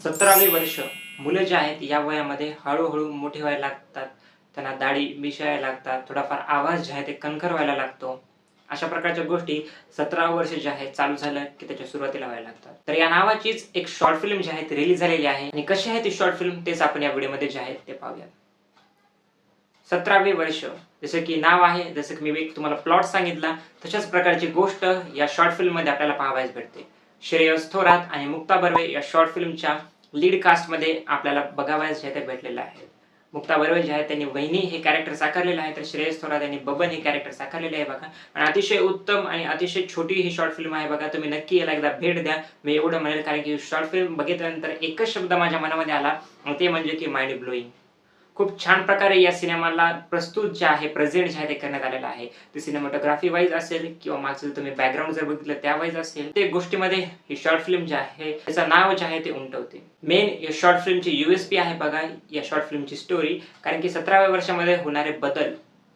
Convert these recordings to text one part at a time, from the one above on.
सतरावे वर्ष. मुलं जे आहेत या वयामध्ये हळूहळू मोठी व्हायला लागतात. त्यांना दाढी मिशायला लागतात. थोडाफार आवाज जे आहे ते कणखर व्हायला लागतो. अशा प्रकारच्या गोष्टी सतरा वर्ष जे आहे चालू झालं की त्याच्या सुरुवातीला व्हायला लागतात. तर या नावाचीच एक शॉर्ट फिल्म जी आहे ती रिलीज झालेली आहे. आणि कशी आहे ती शॉर्ट फिल्म तेच आपण या व्हिडिओमध्ये जे आहे ते पाहूया सतरावे वर्ष. जसं की नाव आहे जसं की मी एक तुम्हाला प्लॉट सांगितला तशाच प्रकारची गोष्ट या शॉर्ट फिल्ममध्ये आपल्याला पाहावयास भेटते. श्रेयस थोरात आणि मुक्ता बर्वे या शॉर्ट फिल्मच्या लीड कास्टमध्ये आपल्याला बघावयास जे ते भेटलेलं आहे. मुक्ता बर्वे जे आहे त्यांनी वहिनी हे कॅरेक्टर साकारलेलं आहे तर श्रेयस थोरात यांनी बबन हे कॅरेक्टर साकारलेले आहे बघा. आणि अतिशय उत्तम आणि अतिशय छोटी ही शॉर्ट फिल्म आहे बघा. तुम्ही नक्की याला एकदा भेट द्या. मी एवढं म्हणेल कारण की शॉर्ट फिल्म बघितल्यानंतर एकच शब्द माझ्या मनामध्ये आला आणि ते म्हणजे की माइंड ब्लोईंग खूप छान प्रकारे या सिनेमाला प्रस्तुत जे आहे प्रेझेंट जे आहे ते करण्यात आलेलं आहे. ते सिनेमॅटोग्राफी वाईज असेल किंवा मागचं तुम्ही बॅकग्राऊंड जर बघितलं त्या वाईज असेल ते गोष्टीमध्ये ही शॉर्ट फिल्म जे आहे त्याचं नाव जे आहे ते उमटवते. मेन या शॉर्ट फिल्मची युएसपी आहे बघा या शॉर्ट फिल्मची स्टोरी कारण की सतराव्या वर्षामध्ये होणारे बदल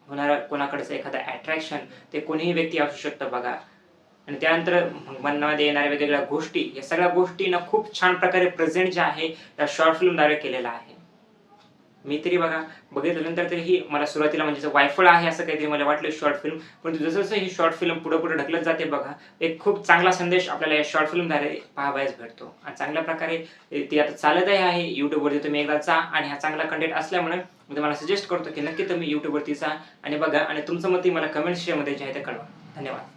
होणारा कोणाकडचं एखादं अट्रॅक्शन ते कोणीही व्यक्ती असू शकतं बघा. आणि त्यानंतर मनामध्ये येणाऱ्या वेगवेगळ्या गोष्टी या सगळ्या गोष्टींना खूप छान प्रकारे प्रेझेंट जे आहे त्या शॉर्ट फिल्मद्वारे केलेला आहे. मी तरी बघा बघितल्यानंतर तरी ही मला सुरुवातीला म्हणजे वायफळ आहे असं काहीतरी मला वाटलं शॉर्ट फिल्म पण जसं जसं ही शॉर्ट फिल्म पुढे पुढे ढकलत जाते बघा एक खूप चांगला संदेश आपल्याला या शॉर्ट फिल्मद्वारे पाहावयास भेटतो. आणि चांगल्या प्रकारे ती आता चालतही आहे. युट्यूबवरती तुम्ही एकदा जा आणि हा चांगला कंटेंट असल्यामुळे मी तुम्हाला सजेस्ट करतो की नक्की तुम्ही युट्यूबवरती जा आणि बघा आणि तुमचं मत मला कमेंट शेअरमध्ये जे आहे ते कळवा. धन्यवाद.